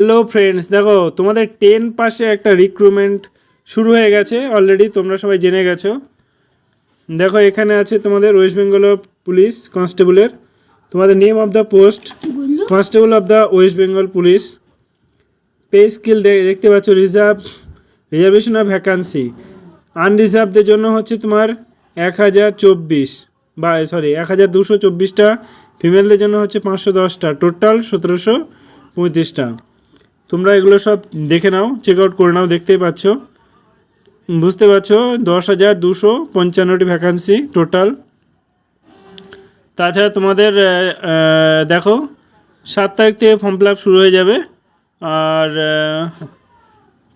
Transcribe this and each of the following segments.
Hello friends দেখো, তোমাদের ten পাশে একটা রিক্রুটমেন্ট শুরু হয়ে গেছে অলরেডি তোমরা সবাই জেনে গেছো। দেখো, এখানে আছে তোমাদের ওয়েস্ট বেঙ্গল পুলিশ কনস্টেবলের তোমাদের name of the post constable of the West Bengal police pay scale দেখতে পাচ্ছ রিজার্ভ রিজার্ভেশন অফ ভ্যাকান্সি আনরিজার্ভদের জন্য হচ্ছে তোমার এক হাজার চব্বিশ বা সরি এক হাজার দুশো চব্বিশটা ফিমেলদের জন্য হচ্ছে পাঁচশো দশটা। টোটাল সতেরোশো পঁয়ত্রিশটা। তোমরা এগুলো সব দেখে নাও চেক আউট করে নাও, দেখতেই পাচ্ছ। বুঝতে পারছ? দশ হাজার দুশো পঞ্চান্নটি ভ্যাকান্সি টোটাল তাছাড়া তোমাদের দেখো, সাত তারিখ থেকে ফর্ম ফিল শুরু হয়ে যাবে। আর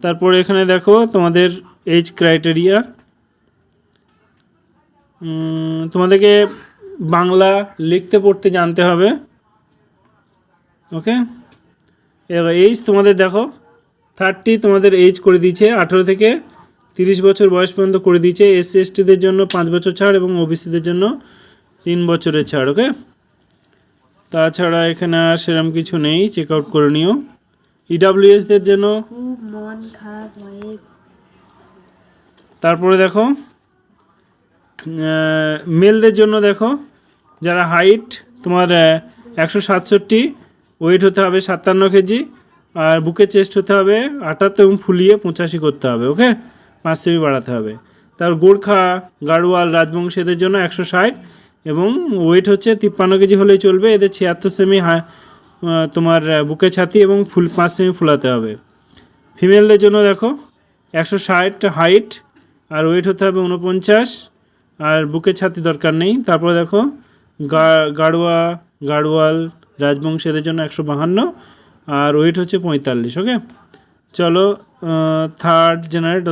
তারপরে এখানে দেখো, তোমাদের এইজ ক্রাইটেরিয়া তোমাদেরকে বাংলা লিখতে পড়তে জানতে হবে। ওকে এবার এইজ তোমাদের দেখো থার্টি তোমাদের এইজ করে দিয়েছে আঠেরো থেকে তিরিশ বছর বয়স পর্যন্ত করে দিয়েছে এসসি এসটিদের জন্য পাঁচ বছর ছাড় এবং ওবিসিদের জন্য তিন বছরের ছাড় ওকে তাছাড়া এখানে আর সেরকম কিছু নেই চেক আউট করে নিও। ইডাব্লিউএসদের জন্য খুব মন তারপরে দেখো মেলদের জন্য দেখো যারা হাইট তোমার একশো সাতষট্টি ওয়েট হতে হবে সাতান্ন কেজি আর বুকের চেস্ট হতে হবে আটাত্তর এবং ফুলিয়ে পঁচাশি করতে হবে ওকে পাঁচ সেমি বাড়াতে হবে। তার গোর্খা, গাড়োয়াল, রাজবংশ এদের জন্য একশো ষাট এবং ওয়েট হচ্ছে তিপ্পান্ন কেজি হলেই চলবে। এদের ছিয়াত্তর সেমি তোমার বুকে ছাতি এবং ফুল পাঁচ সেমি ফুলাতে হবে। ফিমেলদের জন্য দেখো, একশো ষাট হাইট আর ওয়েট হতে হবে উনপঞ্চাশ আর বুকে ছাতি দরকার নেই। তারপরে দেখো গাড়োয়া, গাড়োয়াল রাজবংশ এদের জন্য একশো বাহান্ন, আর ওয়েট হচ্ছে পঁয়তাল্লিশ ওকে চলো থার্ড জেনারেট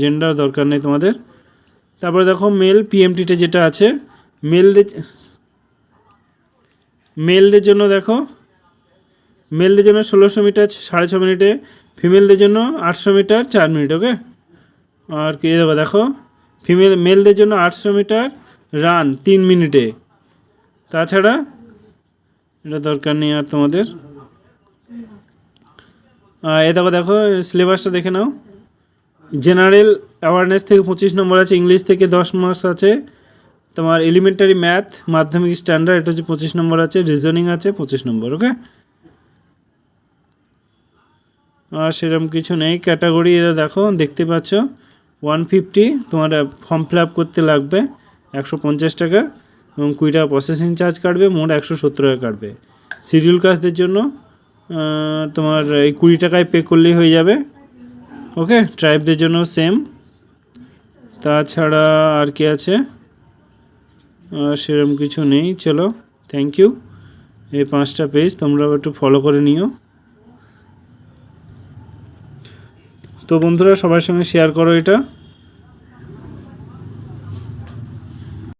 জেন্ডার দরকার নেই তোমাদের। তারপরে দেখো মেল পিএমটিতে যেটা আছে মেলদের মেলদের জন্য দেখো মেলদের জন্য ষোলোশো মিটার, সাড়ে ছ মিনিটে ফিমেলদের জন্য আটশো মিটার, চার মিনিট ওকে আর কি দেখো দেখো ফিমেল মেলদের জন্য আটশো মিটার রান তিন মিনিটে। তাছাড়া এটা দরকার নেই আর তোমাদের? এ দেখো দেখো সিলেবাসটা দেখে নাও। জেনারেল অ্যাওয়ারনেস থেকে পঁচিশ নম্বর আছে ইংলিশ থেকে দশ মার্কস আছে। তোমার এলিমেন্টারি ম্যাথ মাধ্যমিক স্ট্যান্ডার্ড এটা হচ্ছে পঁচিশ নম্বর আছে। রিজনিং আছে, পঁচিশ নম্বর ওকে আর সেরকম কিছু নেই। ক্যাটাগরি এটা দেখো, দেখতে পাচ্ছ। ওয়ান ফিফটি তোমার ফর্ম ফিল করতে লাগবে। একশো পঞ্চাশ টাকা। এবং কুড়ি টাকা প্রসেসিং চার্জ কাটবে, মোট একশো সত্তর টাকা কাটবে। সিরিয়াল কাজদের জন্য তোমার এই কুড়ি টাকায় পে করলেই হয়ে যাবে। ওকে ট্রাইবদের জন্য সেম তাছাড়া আর কি আছে? আর সেরকম কিছু নেই। চলো থ্যাংক ইউ এই পাঁচটা পেজ তোমরাও একটু ফলো করে নিও। তো বন্ধুরা, সবার সঙ্গে শেয়ার করো এটা।